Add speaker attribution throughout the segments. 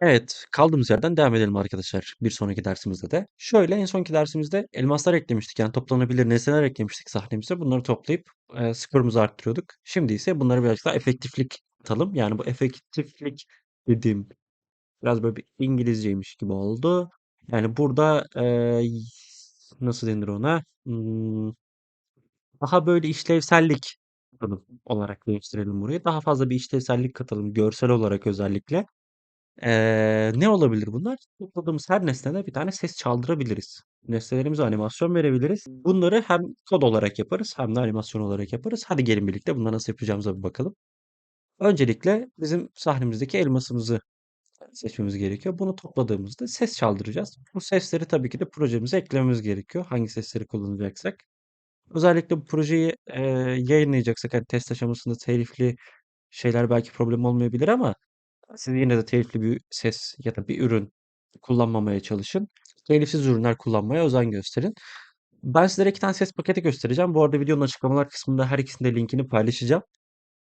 Speaker 1: Evet, kaldığımız yerden devam edelim arkadaşlar bir sonraki dersimizde de. Şöyle en sonki dersimizde elmaslar eklemiştik. Yani toplanabilir nesneler eklemiştik sahnemize. Bunları toplayıp e, skorumuzu arttırıyorduk. Şimdi ise bunları birazcık daha efektiflik atalım. Yani bu efektiflik dediğim biraz böyle bir İngilizceymiş gibi oldu. Yani burada e, nasıl denir ona? Hmm, daha böyle işlevsellik olarak değiştirelim burayı. Daha fazla bir işlevsellik katalım görsel olarak özellikle. Eee, ne olabilir bunlar? Topladığımız her nesnede bir tane ses çaldırabiliriz. Nesnelerimize animasyon verebiliriz. Bunları hem kod olarak yaparız hem de animasyon olarak yaparız. Hadi gelin birlikte bunları nasıl yapacağımıza bir bakalım. Öncelikle bizim sahnemizdeki elmasımızı seçmemiz gerekiyor. Bunu topladığımızda ses çaldıracağız. Bu sesleri tabii ki de projemize eklememiz gerekiyor. Hangi sesleri kullanacaksak. Özellikle bu projeyi eee, yayınlayacaksak hani test aşamasında telifli şeyler belki problem olmayabilir ama siz yine de telifli bir ses ya da bir ürün kullanmamaya çalışın. Telifsiz ürünler kullanmaya özen gösterin. Ben sizlere iki tane ses paketi göstereceğim. Bu arada videonun açıklamalar kısmında her ikisinin de linkini paylaşacağım.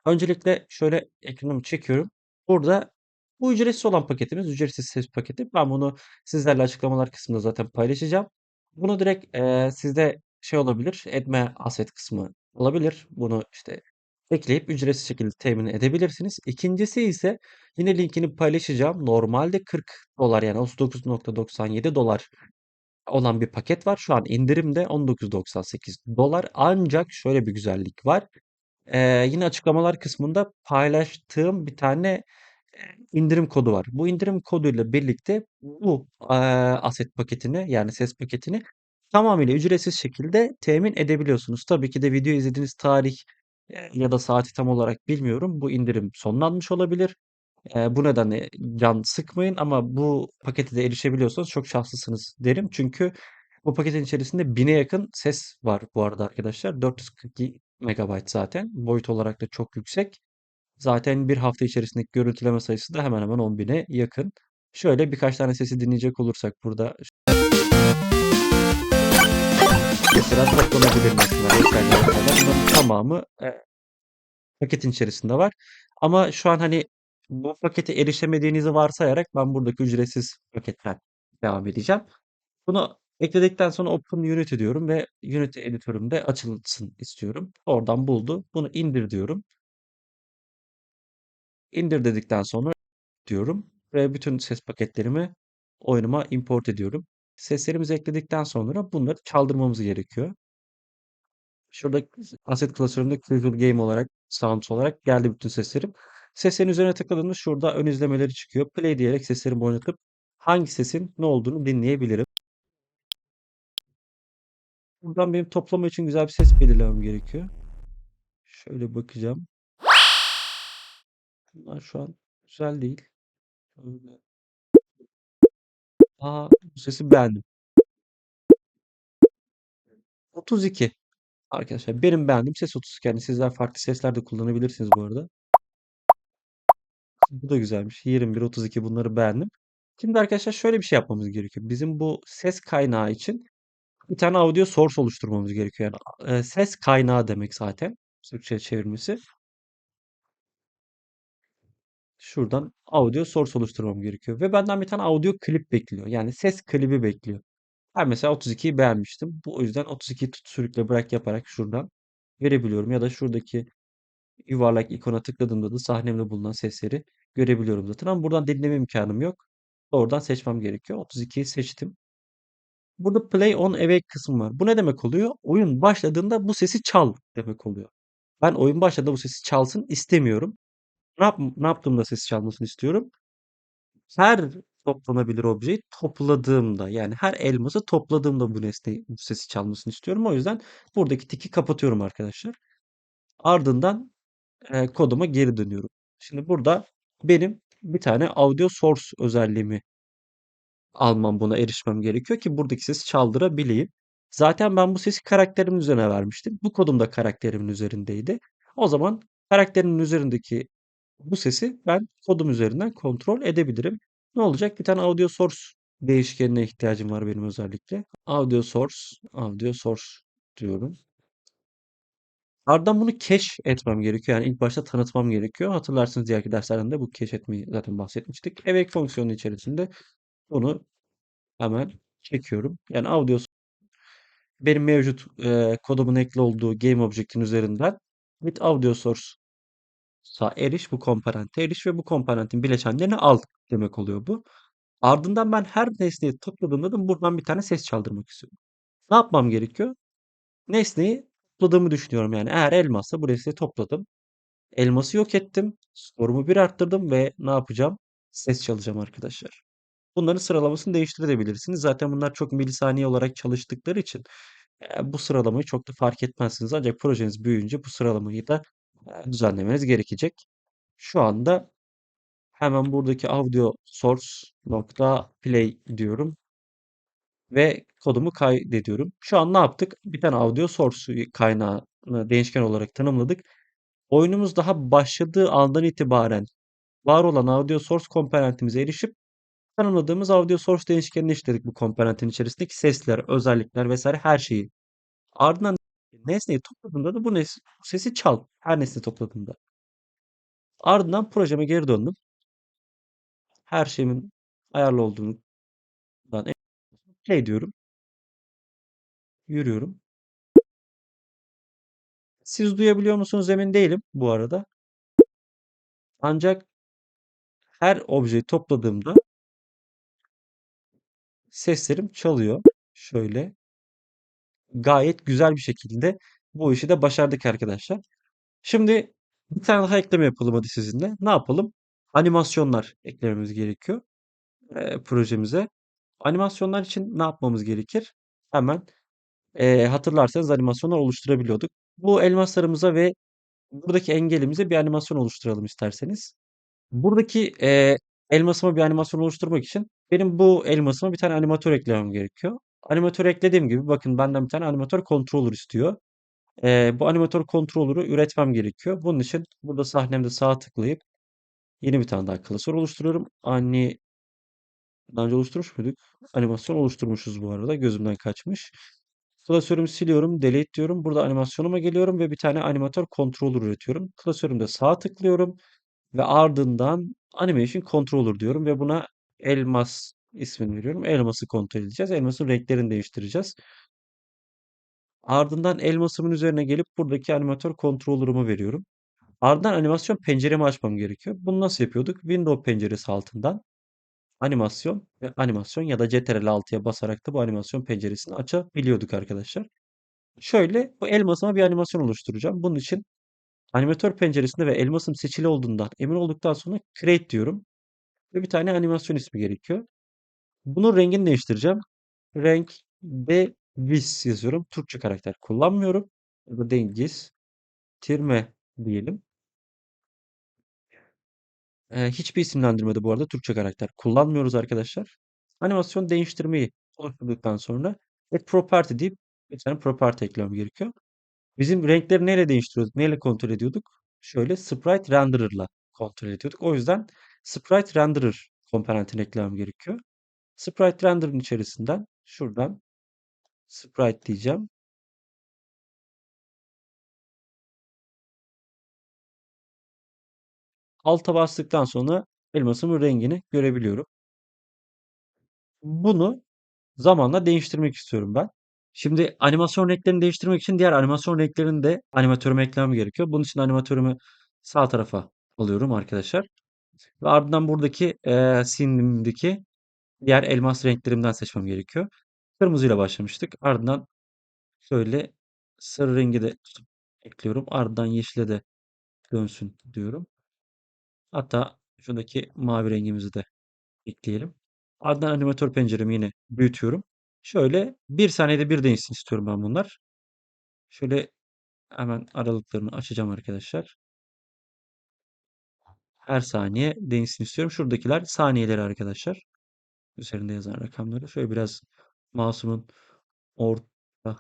Speaker 1: Öncelikle şöyle ekranımı çekiyorum. Burada bu ücretsiz olan paketimiz, ücretsiz ses paketi. Ben bunu sizlerle açıklamalar kısmında zaten paylaşacağım. Bunu direkt eee, sizde şey olabilir, etme asset kısmı olabilir. Bunu işte ekleyip ücretsiz şekilde temin edebilirsiniz. İkincisi ise yine linkini paylaşacağım. Normalde 40 dolar yani 39.97 dolar olan bir paket var. Şu an indirimde 19.98 dolar. Ancak şöyle bir güzellik var. Eee, yine açıklamalar kısmında paylaştığım bir tane indirim kodu var. Bu indirim koduyla birlikte bu eee, aset paketini yani ses paketini tamamıyla ücretsiz şekilde temin edebiliyorsunuz. Tabii ki de video izlediğiniz tarih e, ya da saati tam olarak bilmiyorum. Bu indirim sonlanmış olabilir. E, bu nedenle can sıkmayın ama bu pakete de erişebiliyorsanız çok şanslısınız derim. Çünkü bu paketin içerisinde 1000'e yakın ses var bu arada arkadaşlar. 442 megabayt zaten. Boyut olarak da çok yüksek. Zaten bir hafta içerisindeki görüntüleme sayısı da hemen hemen 10.000'e yakın. Şöyle birkaç tane sesi dinleyecek olursak burada mesela toplanabilir mesela falan. Bunların tamamı e, paketin içerisinde var. Ama şu an hani bu pakete erişemediğinizi varsayarak ben buradaki ücretsiz paketten devam edeceğim. Bunu ekledikten sonra Open Unity diyorum ve Unity editörümde açılsın istiyorum. Oradan buldu. Bunu indir diyorum. İndir dedikten sonra diyorum ve bütün ses paketlerimi oyunuma import ediyorum. Seslerimizi ekledikten sonra bunları çaldırmamız gerekiyor. Şurada asset klasörümde Visual Game olarak, Sounds olarak geldi bütün seslerim. Seslerin üzerine tıkladığımda şurada ön izlemeleri çıkıyor. Play diyerek seslerimi oynatıp hangi sesin ne olduğunu dinleyebilirim. Buradan benim toplama için güzel bir ses belirlemem gerekiyor. Şöyle bakacağım. Bunlar şu an güzel değil. Aa, bu sesi beğendim. 32. Arkadaşlar benim beğendiğim ses 32. Yani sizler farklı sesler de kullanabilirsiniz bu arada. Bu da güzelmiş. 21, 32 bunları beğendim. Şimdi arkadaşlar şöyle bir şey yapmamız gerekiyor. Bizim bu ses kaynağı için bir tane audio source oluşturmamız gerekiyor. Yani e, ses kaynağı demek zaten. Türkçe çevirmesi. Şuradan audio source oluşturmam gerekiyor. Ve benden bir tane audio klip bekliyor. Yani ses klibi bekliyor. Ben mesela 32'yi beğenmiştim. Bu yüzden 32'yi tut sürükle bırak yaparak şuradan verebiliyorum. Ya da şuradaki yuvarlak ikona tıkladığımda da sahnemde bulunan sesleri görebiliyorum zaten. Ama buradan dinleme imkanım yok. Oradan seçmem gerekiyor. 32'yi seçtim. Burada play on awake kısmı var. Bu ne demek oluyor? Oyun başladığında bu sesi çal demek oluyor. Ben oyun başladığında bu sesi çalsın istemiyorum. Ne, yap ne yaptığımda sesi çalmasını istiyorum? Her toplanabilir objeyi topladığımda yani her elması topladığımda bu nesneyi bu sesi çalmasını istiyorum. O yüzden buradaki tiki kapatıyorum arkadaşlar. Ardından e, koduma geri dönüyorum. Şimdi burada benim bir tane audio source özelliğimi almam buna erişmem gerekiyor ki buradaki sesi çaldırabileyim. Zaten ben bu sesi karakterimin üzerine vermiştim. Bu kodum da karakterimin üzerindeydi. O zaman karakterimin üzerindeki bu sesi ben kodum üzerinden kontrol edebilirim. Ne olacak? Bir tane audio source değişkenine ihtiyacım var benim özellikle. Audio source, audio source diyorum. Ardından bunu cache etmem gerekiyor. Yani ilk başta tanıtmam gerekiyor. Hatırlarsınız diğerki derslerden de bu cache etmeyi zaten bahsetmiştik. Awake fonksiyonu içerisinde bunu hemen çekiyorum. Yani audio benim mevcut e, kodumun ekli olduğu game object'in üzerinden with audio source'a eriş, bu komponente eriş ve bu komponentin bileşenlerini al demek oluyor bu. Ardından ben her nesneyi topladığımda da buradan bir tane ses çaldırmak istiyorum. Ne yapmam gerekiyor? Nesneyi topladığımı düşünüyorum. Yani eğer elmassa bu nesneyi topladım. Elması yok ettim. Skorumu bir arttırdım ve ne yapacağım? Ses çalacağım arkadaşlar. Bunların sıralamasını değiştirebilirsiniz. Zaten bunlar çok milisaniye olarak çalıştıkları için bu sıralamayı çok da fark etmezsiniz. Ancak projeniz büyüyünce bu sıralamayı da düzenlemeniz gerekecek. Şu anda hemen buradaki audio source nokta play diyorum ve kodumu kaydediyorum. Şu an ne yaptık? Bir tane audio source kaynağını değişken olarak tanımladık. Oyunumuz daha başladığı andan itibaren var olan audio source komponentimize erişip tanımladığımız audio source değişkenini işledik bu komponentin içerisindeki sesler, özellikler vesaire her şeyi. Ardından nesneyi topladığında da bu, nes bu sesi çal. Her nesne topladığında. Ardından projeme geri döndüm. Her şeyimin ayarlı olduğundan play diyorum. Yürüyorum. Siz duyabiliyor musunuz emin değilim bu arada. Ancak her objeyi topladığımda seslerim çalıyor. Şöyle gayet güzel bir şekilde bu işi de başardık arkadaşlar. Şimdi bir tane daha ekleme yapalım hadi sizinle. Ne yapalım? Animasyonlar eklememiz gerekiyor e, projemize. Animasyonlar için ne yapmamız gerekir? Hemen e, hatırlarsanız animasyonlar oluşturabiliyorduk. Bu elmaslarımıza ve buradaki engelimize bir animasyon oluşturalım isterseniz. Buradaki e, elmasıma bir animasyon oluşturmak için benim bu elmasıma bir tane animatör eklemem gerekiyor. Animatör eklediğim gibi bakın benden bir tane animatör controller istiyor. E, bu animatör controller'ı üretmem gerekiyor. Bunun için burada sahnemde sağ tıklayıp yeni bir tane daha klasör oluşturuyorum. Ani daha önce oluşturmuş muyduk? Animasyon oluşturmuşuz bu arada. Gözümden kaçmış. Klasörümü siliyorum. Delete diyorum. Burada animasyonuma geliyorum ve bir tane animatör controller üretiyorum. Klasörümde sağ tıklıyorum ve ardından animation controller diyorum ve buna elmas ismini veriyorum. Elması kontrol edeceğiz. Elmasın renklerini değiştireceğiz. Ardından elmasımın üzerine gelip buradaki animatör controller'ımı veriyorum. Ardından animasyon penceremi açmam gerekiyor. Bunu nasıl yapıyorduk? Windows penceresi altından animasyon ve animasyon ya da Ctrl 6'ya basarak da bu animasyon penceresini açabiliyorduk arkadaşlar. Şöyle bu elmasıma bir animasyon oluşturacağım. Bunun için animatör penceresinde ve elmasım seçili olduğundan emin olduktan sonra create diyorum. Ve bir tane animasyon ismi gerekiyor. Bunun rengini değiştireceğim. Renk de Viz yazıyorum. Türkçe karakter kullanmıyorum. Bu dengiz tirme diyelim. Ee, hiçbir isimlendirmede bu arada Türkçe karakter kullanmıyoruz arkadaşlar. Animasyon değiştirmeyi oluşturduktan sonra add property deyip bir tane property eklemem gerekiyor. Bizim renkleri neyle değiştiriyorduk? Neyle kontrol ediyorduk? Şöyle sprite renderer'la kontrol ediyorduk. O yüzden sprite renderer komponentini eklemem gerekiyor. Sprite render'ın içerisinden şuradan sprite diyeceğim. Alta bastıktan sonra elmasımın rengini görebiliyorum. Bunu zamanla değiştirmek istiyorum ben. Şimdi animasyon renklerini değiştirmek için diğer animasyon renklerini de animatörüme eklemem gerekiyor. Bunun için animatörümü sağ tarafa alıyorum arkadaşlar. Ve ardından buradaki e, scene'imdeki diğer elmas renklerimden seçmem gerekiyor. Kırmızıyla başlamıştık. Ardından şöyle sarı rengi de tutup ekliyorum. Ardından yeşile de dönsün diyorum. Hatta şuradaki mavi rengimizi de ekleyelim. Ardından animatör penceremi yine büyütüyorum. Şöyle bir saniyede bir değişsin istiyorum ben bunlar. Şöyle hemen aralıklarını açacağım arkadaşlar. Her saniye değişsin istiyorum. Şuradakiler saniyeleri arkadaşlar. Üzerinde yazan rakamları. Şöyle biraz mouse'umun orta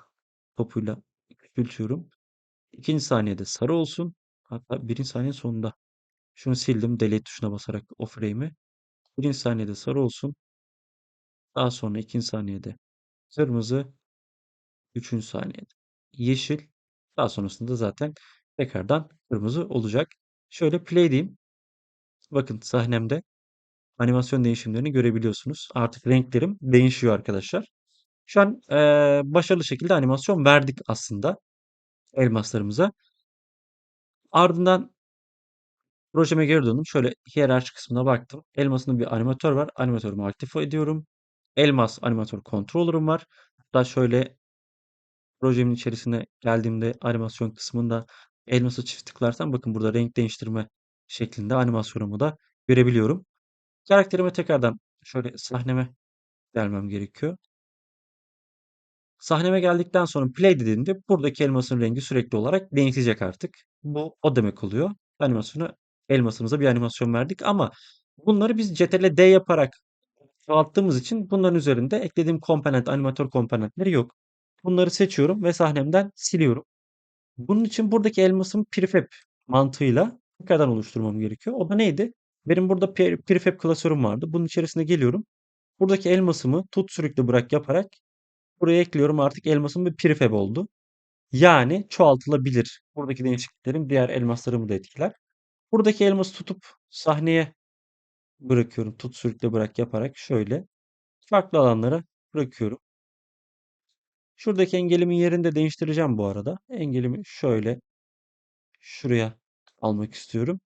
Speaker 1: topuyla küçültüyorum. İkinci saniyede sarı olsun. Hatta birinci saniye sonunda. Şunu sildim. Delete tuşuna basarak o frame'i. Birinci saniyede sarı olsun. Daha sonra ikinci saniyede kırmızı. Üçüncü saniyede yeşil. Daha sonrasında zaten tekrardan kırmızı olacak. Şöyle play diyeyim. Bakın sahnemde animasyon değişimlerini görebiliyorsunuz. Artık renklerim değişiyor arkadaşlar. Şu an eee, başarılı şekilde animasyon verdik aslında elmaslarımıza. Ardından projeme geri döndüm. Şöyle hiyerarşi kısmına baktım. Elmas'ın bir animatör var. Animatörümü aktif ediyorum. Elmas animatör controller'ım var. Hatta şöyle projemin içerisine geldiğimde animasyon kısmında elması çift tıklarsam bakın burada renk değiştirme şeklinde animasyonumu da görebiliyorum. Karakterime tekrardan şöyle sahneme gelmem gerekiyor. Sahneme geldikten sonra play dediğimde buradaki elmasın rengi sürekli olarak değişecek artık. Bu o demek oluyor. Animasyonu elmasımıza bir animasyon verdik ama bunları biz Ctrl D yaparak çoğalttığımız için bunların üzerinde eklediğim komponent, animatör komponentleri yok. Bunları seçiyorum ve sahnemden siliyorum. Bunun için buradaki elmasın prefab mantığıyla tekrardan oluşturmam gerekiyor. O da neydi? Benim burada pre- prefab klasörüm vardı. Bunun içerisine geliyorum. Buradaki elmasımı tut sürükle bırak yaparak buraya ekliyorum. Artık elmasım bir prefab oldu. Yani çoğaltılabilir. Buradaki değişikliklerim diğer elmaslarımı da etkiler. Buradaki elması tutup sahneye bırakıyorum. Tut sürükle bırak yaparak şöyle farklı alanlara bırakıyorum. Şuradaki engelimin yerini de değiştireceğim bu arada. Engelimi şöyle şuraya almak istiyorum.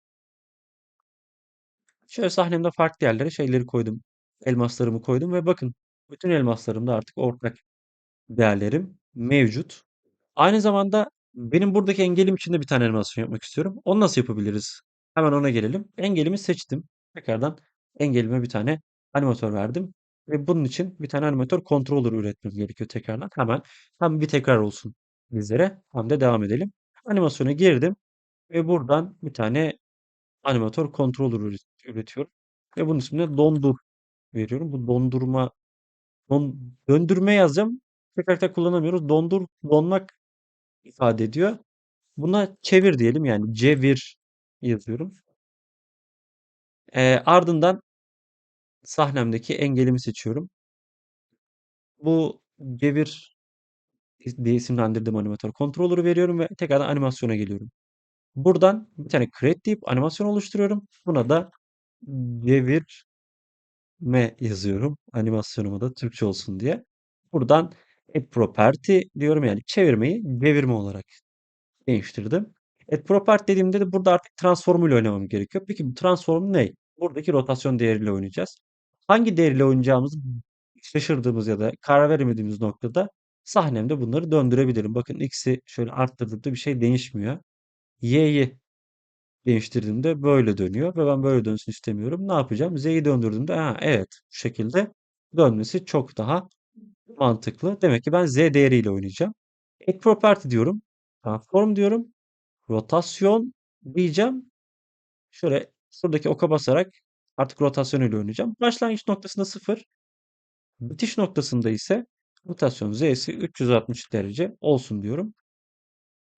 Speaker 1: Şöyle sahnemde farklı yerlere şeyleri koydum. Elmaslarımı koydum ve bakın bütün elmaslarımda artık ortak değerlerim mevcut. Aynı zamanda benim buradaki engelim için de bir tane animasyon yapmak istiyorum. Onu nasıl yapabiliriz? Hemen ona gelelim. Engelimi seçtim. Tekrardan engelime bir tane animatör verdim. Ve bunun için bir tane animatör controller üretmem gerekiyor tekrardan. Hemen hem bir tekrar olsun bizlere hem de devam edelim. Animasyona girdim ve buradan bir tane animatör controller üret- üretiyorum. Ve bunun ismine dondur veriyorum. Bu dondurma, don- döndürme yazacağım. Tekrar tekrar kullanamıyoruz. Dondur, donmak ifade ediyor. Buna çevir diyelim yani cevir yazıyorum. Ee, ardından sahnemdeki engelimi seçiyorum. Bu cevir diye isimlendirdiğim animatör controller'ı veriyorum ve tekrardan animasyona geliyorum. Buradan bir tane create deyip animasyon oluşturuyorum. Buna da çevirme yazıyorum. Animasyonumu da Türkçe olsun diye. Buradan add property diyorum yani çevirmeyi devirme olarak değiştirdim. Add property dediğimde de burada artık transform ile oynamam gerekiyor. Peki bu transform ne? Buradaki rotasyon değeriyle oynayacağız. Hangi değerle oynayacağımızı şaşırdığımız ya da karar veremediğimiz noktada sahnemde bunları döndürebilirim. Bakın x'i şöyle arttırdığımda bir şey değişmiyor. y'yi değiştirdiğimde böyle dönüyor ve ben böyle dönsün istemiyorum. Ne yapacağım? Z'yi döndürdüğümde ha, evet bu şekilde dönmesi çok daha mantıklı. Demek ki ben Z değeriyle oynayacağım. Add property diyorum. Transform diyorum. Rotasyon diyeceğim. Şöyle şuradaki oka basarak artık rotasyon ile oynayacağım. Başlangıç noktasında 0. Bitiş noktasında ise rotasyon Z'si 360 derece olsun diyorum.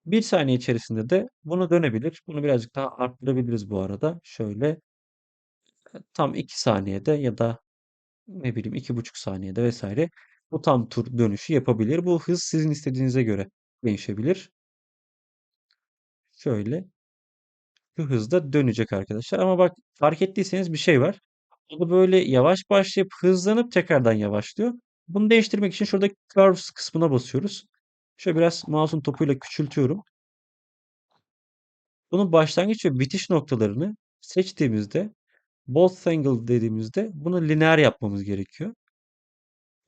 Speaker 1: Bir saniye içerisinde de bunu dönebilir. Bunu birazcık daha arttırabiliriz bu arada. Şöyle tam 2 saniyede ya da ne bileyim iki buçuk saniyede vesaire bu tam tur dönüşü yapabilir. Bu hız sizin istediğinize göre değişebilir. Şöyle şu hızda dönecek arkadaşlar. Ama bak fark ettiyseniz bir şey var. O da böyle yavaş başlayıp hızlanıp tekrardan yavaşlıyor. Bunu değiştirmek için şuradaki curves kısmına basıyoruz. Şöyle biraz mouse'un topuyla küçültüyorum. Bunun başlangıç ve bitiş noktalarını seçtiğimizde both angle dediğimizde bunu lineer yapmamız gerekiyor.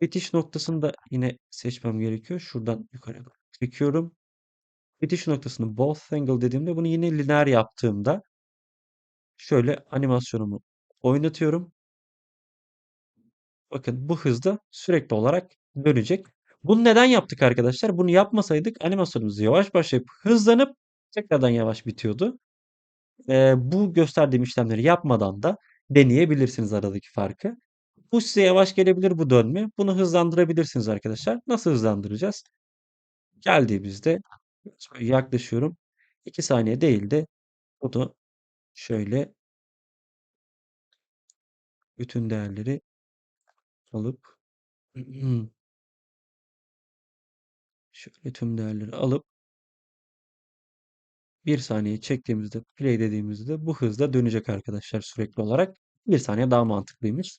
Speaker 1: Bitiş noktasını da yine seçmem gerekiyor. Şuradan yukarı çekiyorum. Bitiş noktasını both angle dediğimde bunu yine lineer yaptığımda şöyle animasyonumu oynatıyorum. Bakın bu hızda sürekli olarak dönecek. Bunu neden yaptık arkadaşlar? Bunu yapmasaydık animasyonumuz yavaş başlayıp hızlanıp tekrardan yavaş bitiyordu. Ee, bu gösterdiğim işlemleri yapmadan da deneyebilirsiniz aradaki farkı. Bu size yavaş gelebilir bu dönme. Bunu hızlandırabilirsiniz arkadaşlar. Nasıl hızlandıracağız? Geldiğimizde yaklaşıyorum. 2 saniye değil de bunu şöyle bütün değerleri alıp şöyle tüm değerleri alıp 1 saniye çektiğimizde, play dediğimizde bu hızda dönecek arkadaşlar sürekli olarak. 1 saniye daha mantıklıymış.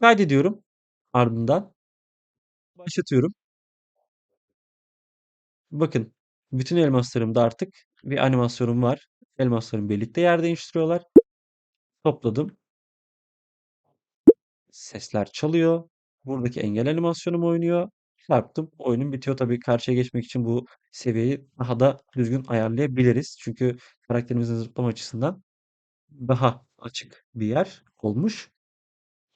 Speaker 1: Kaydediyorum. Ardından başlatıyorum. Bakın bütün elmaslarımda artık bir animasyonum var. Elmaslarım birlikte yer değiştiriyorlar. Topladım. Sesler çalıyor. Buradaki engel animasyonum oynuyor. Çarptım. Oyunum bitiyor. Tabii karşıya geçmek için bu seviyeyi daha da düzgün ayarlayabiliriz. Çünkü karakterimizin zıplama açısından daha açık bir yer olmuş.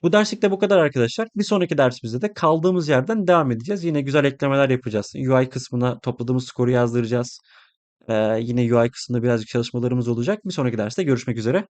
Speaker 1: Bu derslik de bu kadar arkadaşlar. Bir sonraki dersimizde de kaldığımız yerden devam edeceğiz. Yine güzel eklemeler yapacağız. UI kısmına topladığımız skoru yazdıracağız. Ee, yine UI kısmında birazcık çalışmalarımız olacak. Bir sonraki derste görüşmek üzere.